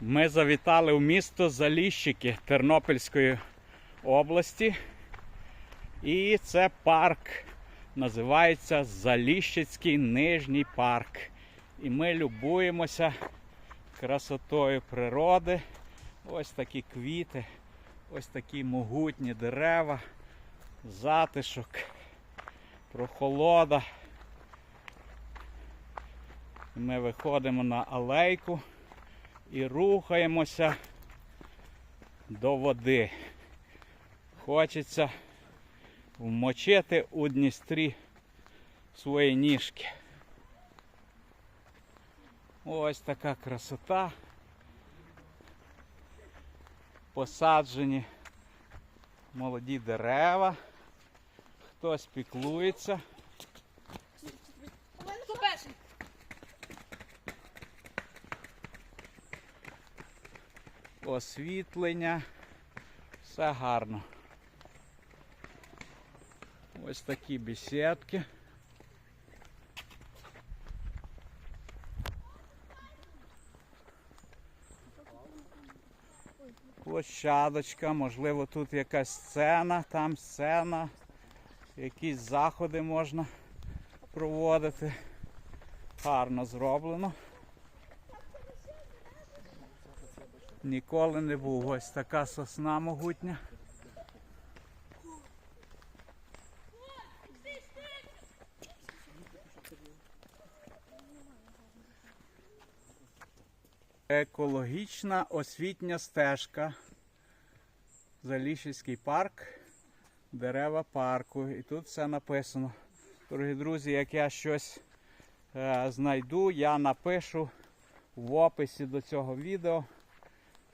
Ми завітали в місто Заліщики Тернопільської області. І це парк. Називається Заліщицький Нижній парк. І ми любуємося красотою природи. Ось такі квіти, ось такі могутні дерева, затишок, прохолода. Ми виходимо на алейку і рухаємося до води. Хочеться вмочити у Дністрі свої ніжки. Ось така красота. Посаджені молоді дерева. Хтось піклується. Освітлення. Все гарно. Ось такі бесідки. Площадочка, можливо, тут якась сцена, там сцена, якісь заходи можна проводити. Гарно зроблено. Ніколи не був. Ось така сосна могутня. Екологічна освітня стежка. Заліщицький парк, дерева парку. І тут все написано. Дорогі друзі, як я щось е, знайду, я напишу в описі до цього відео.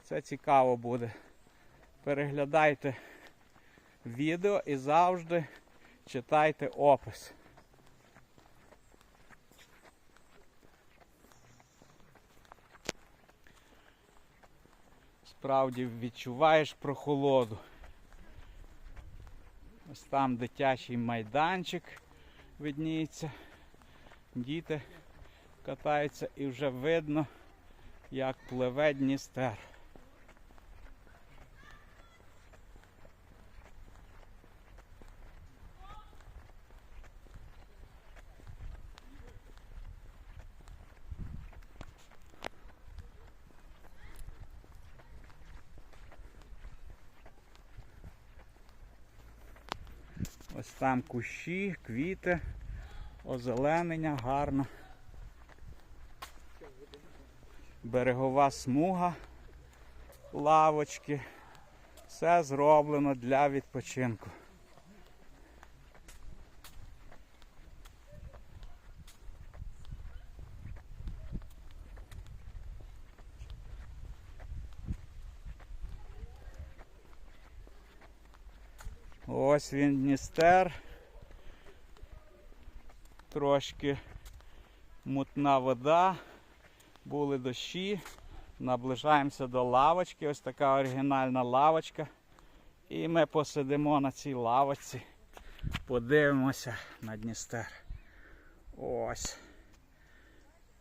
Це цікаво буде. Переглядайте відео і завжди читайте опис. Справді відчуваєш прохолоду. Ось там дитячий майданчик видніється. Діти катаються і вже видно, як пливе Дністер. Ось там кущі, квіти, озеленення гарно. Берегова смуга, лавочки. Все зроблено для відпочинку. Ось він Дністер. Трошки мутна вода, були дощі. Наближаємося до лавочки. Ось така оригінальна лавочка. І ми посидимо на цій лавочці. Подивимося на Дністер. Ось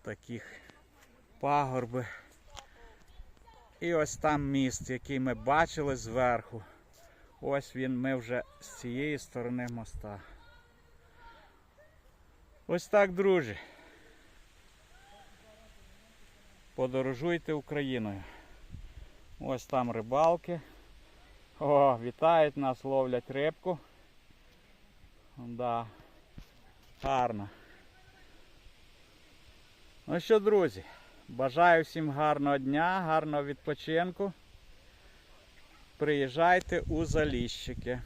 таких пагорби. І ось там міст, який ми бачили зверху. Ось він ми вже з цієї сторони моста. Ось так, друзі. Подорожуйте Україною. Ось там рибалки. О, вітають нас, ловлять рибку. Да. Гарно. Ну що, друзі, бажаю всім гарного дня, гарного відпочинку. Приїжджайте у Заліщики.